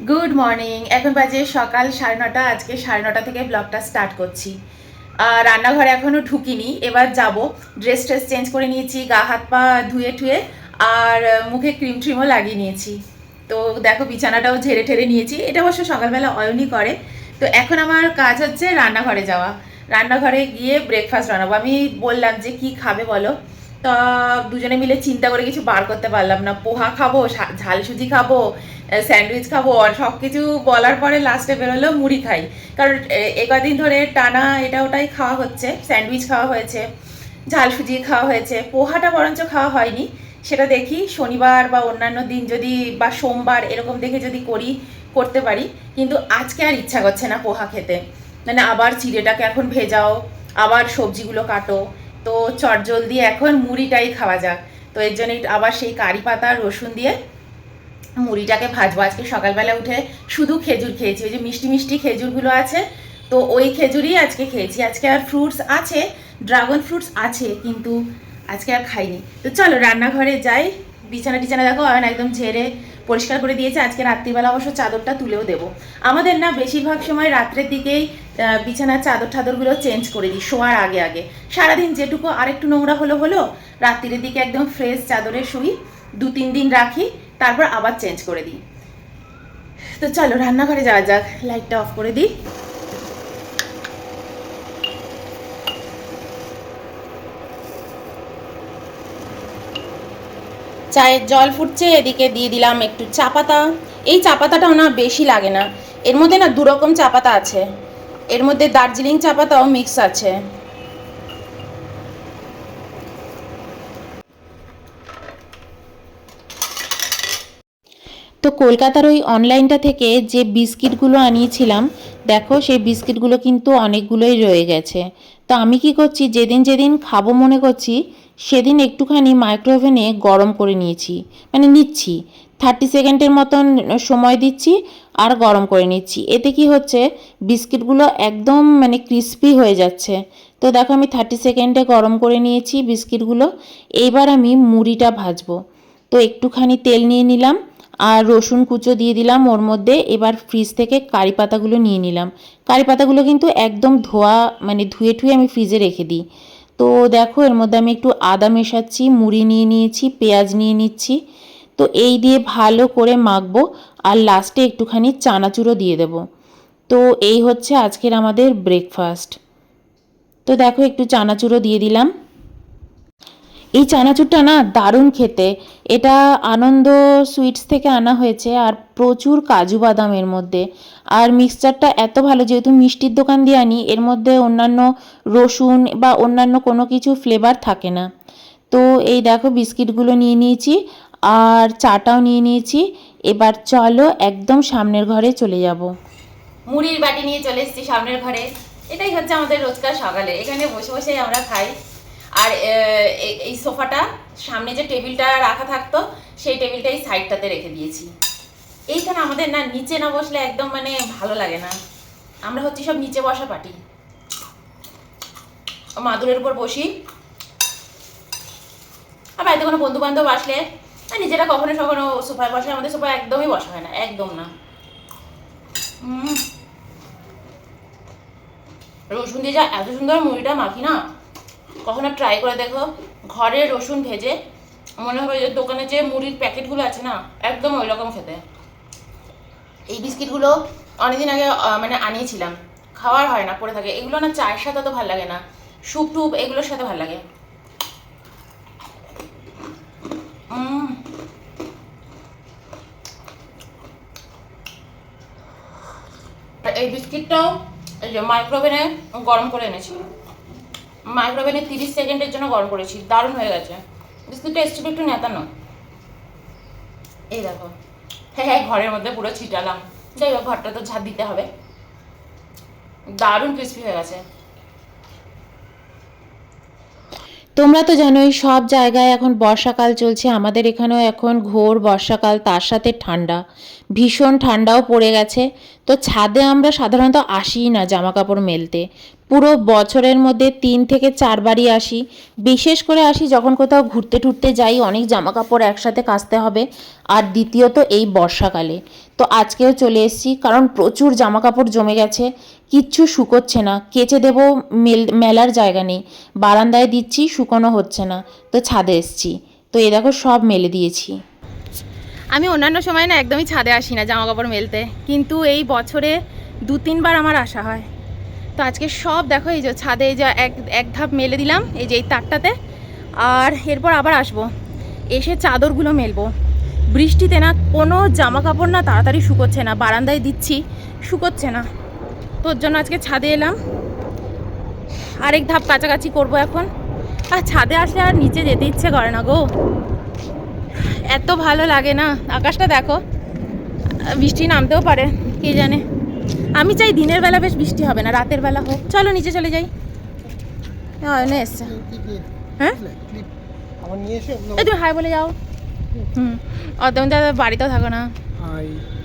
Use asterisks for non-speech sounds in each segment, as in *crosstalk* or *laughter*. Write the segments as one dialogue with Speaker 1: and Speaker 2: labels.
Speaker 1: Good morning এখন বাজে সকাল সাড়ে নটা। আজকে সাড়ে নটা থেকে ব্লগটা স্টার্ট করছি। আর রান্নাঘরে এখনও ঢুকিনি। এবার যাব। ড্রেস ট্রেস চেঞ্জ করে নিয়েছি, গা হাত পা ধুয়ে টুয়ে, আর মুখে ক্রিম ট্রিমও লাগিয়ে নিয়েছি। তো দেখো, বিছানাটাও ঝেড়ে ঠেড়ে নিয়েছি। এটা অবশ্য সকালবেলা অয়নই করে। তো এখন আমার কাজ হচ্ছে রান্নাঘরে যাওয়া। রান্নাঘরে গিয়ে ব্রেকফাস্ট বানাবো। আমি বললাম যে, কি খাবে বলো? তা দুজনে মিলে চিন্তা করে কিছু বার করতে পারলাম না। পোহা খাব ঝাল সুজি খাব স্যান্ডউইচ খাব সব কিছু বলার পরে লাস্টে বেরোলো, মুড়ি খাই। কারণ, এ- কদিন ধরে টানা এটা ওটাই খাওয়া হচ্ছে, স্যান্ডউইচ খাওয়া হয়েছে, ঝাল সুজি খাওয়া হয়েছে, পোহাটা বরঞ্চ খাওয়া হয়নি। সেটা দেখি শনিবার বা অন্যান্য দিন যদি, বা সোমবার এরকম দেখে যদি করি, করতে পারি। কিন্তু আজকে আর ইচ্ছা করছে না পোহা খেতে। মানে আবার চিড়েটাকে এখন ভেজাও, আবার সবজিগুলো কাটো। তো চটজলদি এখন মুড়িটাই খাওয়া যাক। তো এর জন্য আবার সেই কারি পাতা, রসুন দিয়ে মুড়িটাকে ভাজবো। আজকে সকালবেলা উঠে শুধু খেজুর খেয়েছি। ওই যে মিষ্টি মিষ্টি খেজুরগুলো আছে, তো ওই খেজুরই আজকে খেয়েছি। আজকে আর ফ্রুটস আছে ড্রাগন ফ্রুটস আছে, কিন্তু আজকে আর খাইনি। তো চলো, রান্নাঘরে যাই। বিছানা টিছানা দেখো, অয়ন একদম ঝেড়ে পরিষ্কার করে দিয়েছে। আজকে রাত্রিবেলা অবশ্য চাদরটা তুলেও দেবো। আমাদের না বেশিরভাগ সময় রাত্রের দিকেই বিছানার চাদর ঠাদরগুলো চেঞ্জ করে দিই, শোয়ার আগে আগে। সারাদিন যেটুকু আরেকটু নোংরা হলো হলো, রাত্রির দিকে একদম ফ্রেশ চাদরে শুই দু তিন দিন রাখি। তারপর আবার চেঞ্জ করে দিই। তো চলো, রান্নাঘরে যাওয়া যাক। লাইটটা অফ করে দিই। চায়ের জল ফুটছে, এদিকে দিয়ে দিলাম একটু চা পাতা। এই চা পাতাটাও না বেশি লাগে না। এর মধ্যে না দুরকম চা পাতা আছে। এর মধ্যে দার্জিলিং চা পাতাও মিক্স আছে। তো কলকাতার ওই অনলাইনটা থেকে যে বিস্কিটগুলো আনিয়েছিলাম, দেখো সেই বিস্কিটগুলো কিন্তু অনেকগুলোই রয়ে গেছে। তো আমি কি করছি, যেদিন যেদিন খাব মনে করছি, সেদিন একটুখানি মাইক্রোওভেনে গরম করে নিয়েছি। মানে নিচ্ছি। থার্টি সেকেন্ডের মতন সময় দিচ্ছি আর গরম করে নিচ্ছি। এতে কি হচ্ছে, বিস্কিটগুলো একদম মানে ক্রিস্পি হয়ে যাচ্ছে। তো দেখো আমি থার্টি সেকেন্ডে গরম করে নিয়েছি বিস্কিটগুলো। এইবার আমি মুড়িটা ভাজবো। তো একটুখানি তেল নিয়ে নিলাম। আর রসুন কুচো দিয়ে দিলাম ওর মধ্যে। এবার ফ্রিজ থেকে কারি পাতাগুলো নিয়ে নিলাম। কারি পাতাগুলো কিন্তু একদম ধোয়া মানে ধুয়ে ঠুয়ে আমি ফ্রিজে রেখে দিই। তো দেখো, এর মধ্যে আমি একটু আদা মেশাচ্ছি, মুড়ি নিয়ে নিয়েছি, পেঁয়াজ নিয়ে নিচ্ছি। তো এই দিয়ে ভালো করে মাখবো আর লাস্টে একটুখানি চানাচুরও দিয়ে দেবো। তো এই হচ্ছে আজকের আমাদের ব্রেকফাস্ট তো দেখো, একটু চানাচুরো দিয়ে দিলাম। এই চানাচুরটা না দারুণ খেতে। এটা আনন্দ সুইটস থেকে আনা হয়েছে আর প্রচুর কাজু বাদামের মধ্যে। আর মিক্সচারটা এত ভালো, যেহেতু মিষ্টির দোকান দিয়ে আনি, এর মধ্যে অন্যান্য রসুন বা অন্যান্য কোনো কিছু ফ্লেভার থাকে না। তো এই দেখো বিস্কিটগুলো নিয়ে নিয়েছি, আর চাটাও নিয়ে নিয়েছি। এবার চলো একদম সামনের ঘরে চলে যাব। মুড়ির বাটি নিয়ে চলে এসেছি সামনের ঘরে। এটাই হচ্ছে আমাদের রোজকার সকালে। এখানে বসে বসে আমরা খাই। আর এই সোফাটা সামনে যে টেবিলটা রাখা থাকতো, সেই টেবিলটা এই সাইডটাতে রেখে দিয়েছি। এইখানে আমাদের না নিচে না বসলে একদম মানে ভালো লাগে না। আমরা হচ্ছে সব নিচে বসা পাটি মাদুরের উপর বসি। আর বাড়িতে কোনো বন্ধু বান্ধব আসলে, আর নিজেরা কখনো কখনো সোফায় বসে, আমাদের সোফা একদমই বসা হয় না, একদম না। রসুন দিয়ে যা এত সুন্দর মুড়িটা মাখি না? কখনো ট্রাই করে দেখো। ঘরে রসুন ভেজে, মনে হবে যে দোকানে যে মুড়ির প্যাকেটগুলো আছে না, একদম ওই রকম খেতে। এই বিস্কিটগুলো অনেকদিন আগে মানে আনিয়েছিলাম। খাওয়ার হয় না, পড়ে থাকে। এগুলো না চায়ের সাথে তো ভালো লাগে না। স্যুপ টুপ এগুলোর সাথে ভালো লাগে। এই বিস্কিটটাও এই যে মাইক্রোওভেনে গরম করে এনেছি। মাইক্রোওভেনে তিরিশ সেকেন্ডের জন্য গরম করেছি, দারুণ হয়ে গেছে। বিস্কুটটা এসছিল একটু নেতানো এই দেখো হ্যাঁ হ্যাঁ ঘরের মধ্যে পুরো ছিটালাম। যাই হোক, ঘরটা তো ঝাঁপ দিতে হবে। দারুণ ক্রিস্পি হয়ে গেছে। তোমরা তো জানোই, সব জায়গায় এখন বর্ষাকাল চলছে। আমাদের এখানেও এখন ঘোর বর্ষাকাল, তার সাথে ঠান্ডা। ভীষণ ঠান্ডাও পড়ে গেছে। তো ছাদে আমরা সাধারণত আসিই না জামা কাপড় মেলতে।
Speaker 2: পুরো বছরের মধ্যে তিন থেকে চারবারই আসি। বিশেষ করে আসি যখন কোথাও ঘুরতে টুরতে যাই, অনেক জামা কাপড় একসাথে কাচতে হবে। আর দ্বিতীয়ত এই বর্ষাকালে। তো আজকেও চলে এসেছি, কারণ প্রচুর জামা কাপড় জমে গেছে। কিচ্ছু শুকোচ্ছে না। কেচে দেবো মেল, মেলার জায়গা নেই। বারান্দায় দিচ্ছি, শুকোনো হচ্ছে না। তো ছাদে এসছি। তো এ দেখো সব মেলে দিয়েছি।
Speaker 1: আমি অন্যান্য সময় না একদমই ছাদে আসি না জামা কাপড় মেলতে। কিন্তু এই বছরে দু তিনবার আমার আসা হয়। তো আজকে সব দেখো, এই যে ছাদে এই যে এক এক ধাপ মেলে দিলাম, এই যে এই তারটাতে। আর এরপর আবার আসব। এসে চাদরগুলো মেলবো। বৃষ্টিতে না কোনো জামা কাপড় না তাড়াতাড়ি শুকোচ্ছে না, বারান্দায় দিচ্ছি, শুকোচ্ছে না। তোর জন্য আজকে ছাদে এলাম। আরেক ধাপ কাছাকাছি করব এখন। আর ছাদে আসলে আর নিচে যেতে ইচ্ছে করে না গো। এত ভালো লাগে না। আকাশটা দেখো। বৃষ্টি নামতেও পারে, কে জানে? আমি চাই দিনের বেলা বেশ বৃষ্টি হবে না রাতের বেলা হোক। চলো নিচে চলে যাই। অয়নে এসছে হ্যাঁ?
Speaker 3: ক্লিপ আমার নিয়ে এসে
Speaker 1: এই তুমি হাই বলে যাও। হুম। ও তুমি তো বাড়িতেও থাকো না।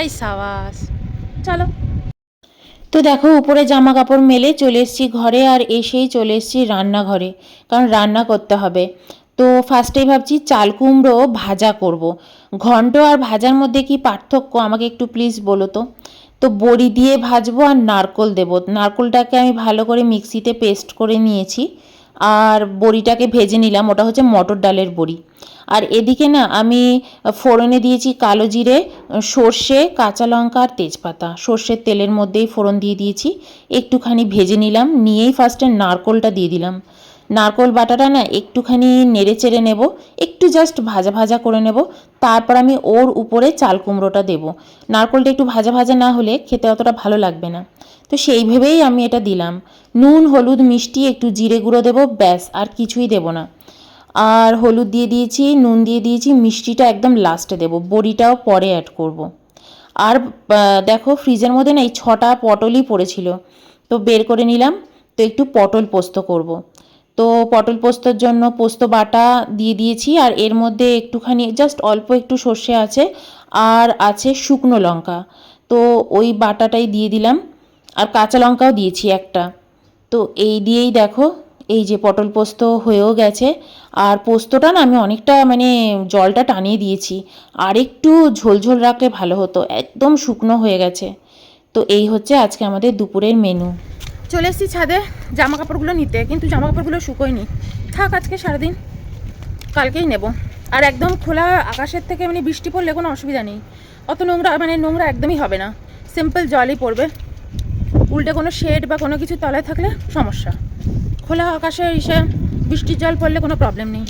Speaker 1: এই সাবাস। চলো।
Speaker 2: তো দেখো উপরে জামা কাপড় মেলে চলে এসেছি ঘরে আর এসেই চলে এসেছি রান্নাঘরে কারণ রান্না করতে হবে। তো ফার্স্টেই ভাবছি চাল কুমড়ো ভাজা করব। ঘন্ট আর ভাজার মধ্যে কি পার্থক্য? আমাকে একটু প্লিজ বলো তো। তো বড়ি দিয়ে ভাজবো আর নারকোল দেবো। নারকোলটাকে আমি ভালো করে মিক্সিতে পেস্ট করে নিয়েছি আর বড়িটাকে ভেজে নিলাম। ওটা হচ্ছে মটর ডালের বড়ি। আর এদিকে না, আমি ফোড়নে দিয়েছি কালো জিরে, সর্ষে, কাঁচা লঙ্কা আর তেজপাতা। সর্ষের তেলের মধ্যেই ফোড়ন দিয়ে দিয়েছি। একটুখানি ভেজে নিলাম। নিয়েই ফার্স্টে নারকোলটা দিয়ে দিলাম। নারকোল বাটাটা না একটুখানি নেড়ে চেড়ে নেব, একটু জাস্ট ভাজা ভাজা করে নেব, তারপর আমি ওর উপরে চাল কুমড়োটা দেবো। নারকোলটা একটু ভাজা ভাজা না হলে খেতে অতটা ভালো লাগবে না। তো সেই ভেবেই আমি এটা দিলাম। নুন, হলুদ, মিষ্টি, একটু জিরে গুঁড়ো দেবো, ব্যাস, আর কিছুই দেবো না। আর হলুদ দিয়ে দিয়েছি, নুন দিয়ে দিয়েছি, মিষ্টিটা একদম লাস্টে দেবো। বড়িটাও পরে অ্যাড করব। আর দেখো ফ্রিজের মধ্যে না এই ছটা পটলই পড়েছিল। তো বের করে নিলাম, তো একটু পটল পোস্ত করব। তো পটল পোস্তর জন্য পোস্ত বাটা দিয়ে দিয়েছি আর এর মধ্যে একটুখানি জাস্ট অল্প একটু সর্ষে আছে আর আছে শুকনো লঙ্কা। তো ওই বাটাটাই দিয়ে দিলাম আর কাঁচা লঙ্কাও দিয়েছি একটা। তো এই দিয়েই দেখো, এই যে পটল পোস্ত হয়েও গেছে। আর পোস্তটা না আমি অনেকটা মানে জলটা টানিয়ে দিয়েছি। আর একটু ঝোলঝোল রাখলে ভালো হতো, একদম শুকনো হয়ে গেছে। তো এই হচ্ছে আজকে আমাদের দুপুরের মেনু
Speaker 1: চলে এসেছি ছাদে জামা কাপড়গুলো নিতে, কিন্তু জামা কাপড়গুলো শুকোয়নি। থাক, আজকে সারাদিন কালকেই নেব। আর একদম খোলা আকাশের থেকে মানে বৃষ্টি পড়লে কোনো অসুবিধা নেই। অত নোংরা মানে নোংরা একদমই হবে না। সিম্পল জলই পড়বে। উল্টে কোনো শেড বা কোনো কিছু তলায় থাকলে সমস্যা। খোলা আকাশে এসে বৃষ্টির জল পড়লে কোনো প্রবলেম নেই।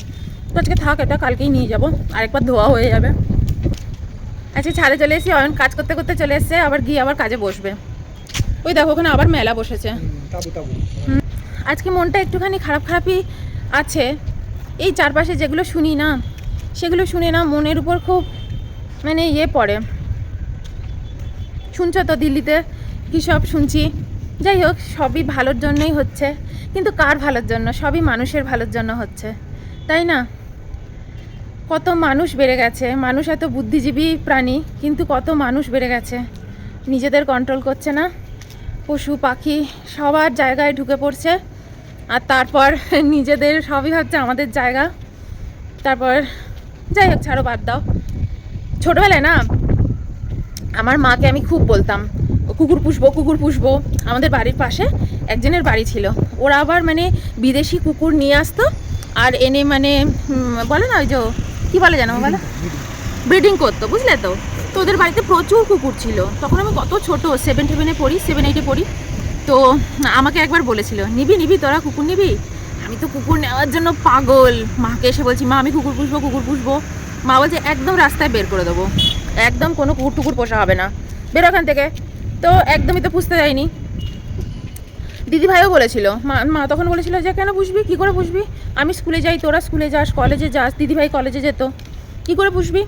Speaker 1: তো আজকে থাক, এটা কালকেই নিয়ে যাব। আরেকবার ধোয়া হয়ে যাবে। আজকে ছাদে চলে এসেছি। অয়ন কাজ করতে করতে চলে এসছে, আবার গিয়ে আবার কাজে বসবে। ওই দেখো ওখানে আবার মেলা বসেছে। আজকে মনটা একটুখানি খারাপ খারাপই আছে। এই চারপাশে যেগুলো শুনি না সেগুলো শুনে না মনের উপর খুব মানে ইয়ে পড়ে। শুনছো তো দিল্লিতে কী সব শুনছি? যাই হোক সবই ভালোর জন্যই হচ্ছে। কিন্তু কার ভালোর জন্য? সবই মানুষের ভালোর জন্য হচ্ছে। তাই না? কত মানুষ বেড়ে গেছে। মানুষ এত বুদ্ধিজীবী প্রাণী কিন্তু কত মানুষ বেড়ে গেছে। নিজেদের কন্ট্রোল করছে না। পশু পাখি সবার জায়গায় ঢুকে পড়ছে। আর তারপর *laughs* নিজেদের সবই ভাবছে আমাদের জায়গা। তারপর যাই হোক ছাড়ো বাদ দাও। ছোটোবেলায় না আমার মাকে আমি খুব বলতাম কুকুর পুষবো কুকুর পুষবো। আমাদের বাড়ির পাশে একজনের বাড়ি ছিল। ওরা আবার মানে বিদেশি কুকুর নিয়ে আসতো আর এনে মানে বলে না ওই যে কী বলে জানো বলো? ব্রিডিং করতো বুঝলে তো? তো ওদের বাড়িতে প্রচুর কুকুর ছিল। তখন আমি কত ছোট সেভেন টেভেনে পড়ি সেভেন এইটে পড়ি। তো আমাকে একবার বলেছিল, নিবি নিবি, তোরা কুকুর নিবি? আমি তো কুকুর নেওয়ার জন্য পাগল। মাকে এসে বলছি, মা, আমি কুকুর পুষবো কুকুর পুষবো। মা বলছে, একদম রাস্তায় বের করে দেবো। একদম কোনো কুকুর টুকুর পোষা হবে না। বেরো ওখান থেকে। তো একদমই তো পুষতে যায়নি দিদি ভাইও বলেছিল, মা মা তখন বলেছিল যে, কেন পুষবি? কী করে পুষবি? আমি স্কুলে যাই, তোরা স্কুলে যাস, কলেজে যাস দিদি ভাই কলেজে যেত। কী করে পুষবি?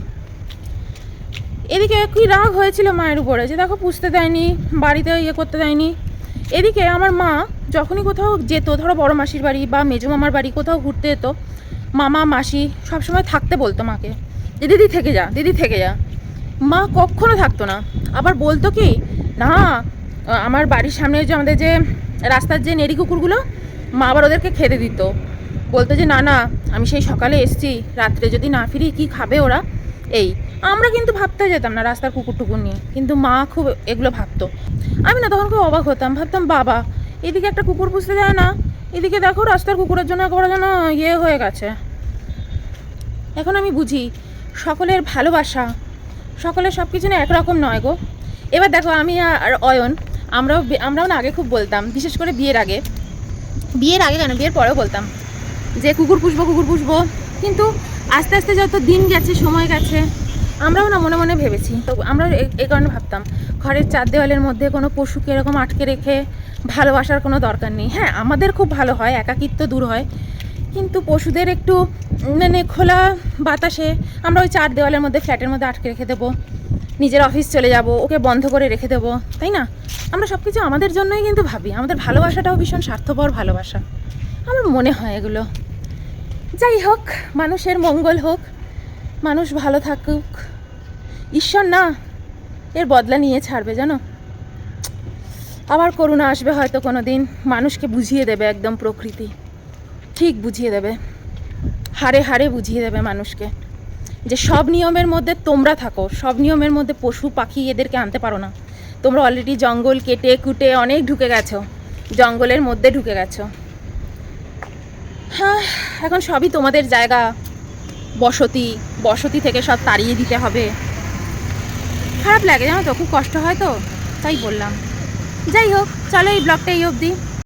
Speaker 1: এদিকে কি রাগ হয়েছিল মায়ের উপরে যে দেখো পুষতে দেয়নি, বাড়িতে ইয়ে করতে দেয়নি। এদিকে আমার মা যখনই কোথাও যেত, ধরো বড় মাসির বাড়ি বা মেজো মামার বাড়ি কোথাও ঘুরতে যেত, মামা, মাসি সবসময় থাকতে বলতো মাকে যে, দিদি থেকে যা, দিদি থেকে যা। মা কখনো থাকতো না। আবার বলতো কি, না, আমার বাড়ির সামনে যে আমাদের যে রাস্তার যে নেড়ি কুকুরগুলো, মা আবার ওদেরকে খেতে দিত। বলতো যে, না না, আমি সেই সকালে এসছি, রাত্রে যদি না ফিরি, কি খাবে ওরা? এই, আমরা কিন্তু ভাবতে যেতাম না রাস্তার কুকুর টুকুর নিয়ে, কিন্তু মা খুব এগুলো ভাবতো। আমি না তখন খুব অবাক হতাম, ভাবতাম, বাবা, এদিকে একটা কুকুর পুষতে যায় না, এদিকে দেখো রাস্তার কুকুরের জন্য একেবারে যেন ইয়ে হয়ে গেছে। এখন আমি বুঝি, সকলের ভালোবাসা, সকলের সব কিছু না একরকম নয় গো। এবার দেখো, আমি আর অয়ন, আমরাও আমরাও না আগে খুব বলতাম, বিশেষ করে বিয়ের আগে। বিয়ের আগে কেন? বিয়ের পরেও বলতাম যে, কুকুর পুষবো কুকুর পুষবো। কিন্তু আস্তে আস্তে যত দিন গেছে, সময় গেছে, আমরাও না মনে মনে ভেবেছি। তো আমরা এই কারণে ভাবতাম, ঘরের চার দেওয়ালের মধ্যে কোনো পশুকে এরকম আটকে রেখে ভালোবাসার কোনো দরকার নেই। হ্যাঁ আমাদের খুব ভালো হয়, একাকিত্ব দূর হয়, কিন্তু পশুদের একটু মানে খোলা বাতাসে আমরা ওই চার দেওয়ালের মধ্যে, ফ্ল্যাটের মধ্যে আটকে রেখে দেবো, নিজের অফিস চলে যাব, ওকে বন্ধ করে রেখে দেবো, তাই না? আমরা সব কিছু আমাদের জন্যই কিন্তু ভাবি, আমাদের ভালোবাসাটাও ভীষণ স্বার্থপর ভালোবাসা। আমার মনে হয় এগুলো। যাই হোক, মানুষের মঙ্গল হোক, মানুষ ভালো থাকুক। ঈশ্বর না, এর বদলা নিয়ে ছাড়বে, জানো? আবার করুণা আসবে হয়তো কোনো দিন মানুষকে বুঝিয়ে দেবে একদম প্রকৃতি। ঠিক বুঝিয়ে দেবে। হারে হারে বুঝিয়ে দেবে মানুষকে। যে সব নিয়মের মধ্যে তোমরা থাকো, সব নিয়মের মধ্যে পশু, পাখি এদেরকে আনতে পারো না। তোমরা অলরেডি জঙ্গল কেটে কুটে অনেক ঢুকে গেছো। জঙ্গলের মধ্যে ঢুকে গেছো। হ্যাঁ এখন সবই তোমাদের জায়গা। বসতি বসতি থেকে সব তাড়িয়ে দিতে হবে। খারাপ লাগে জানো তো, খুব কষ্ট হয় তো, তাই বললাম। যাই হোক, চলো এই ব্লগটা এই অবধি।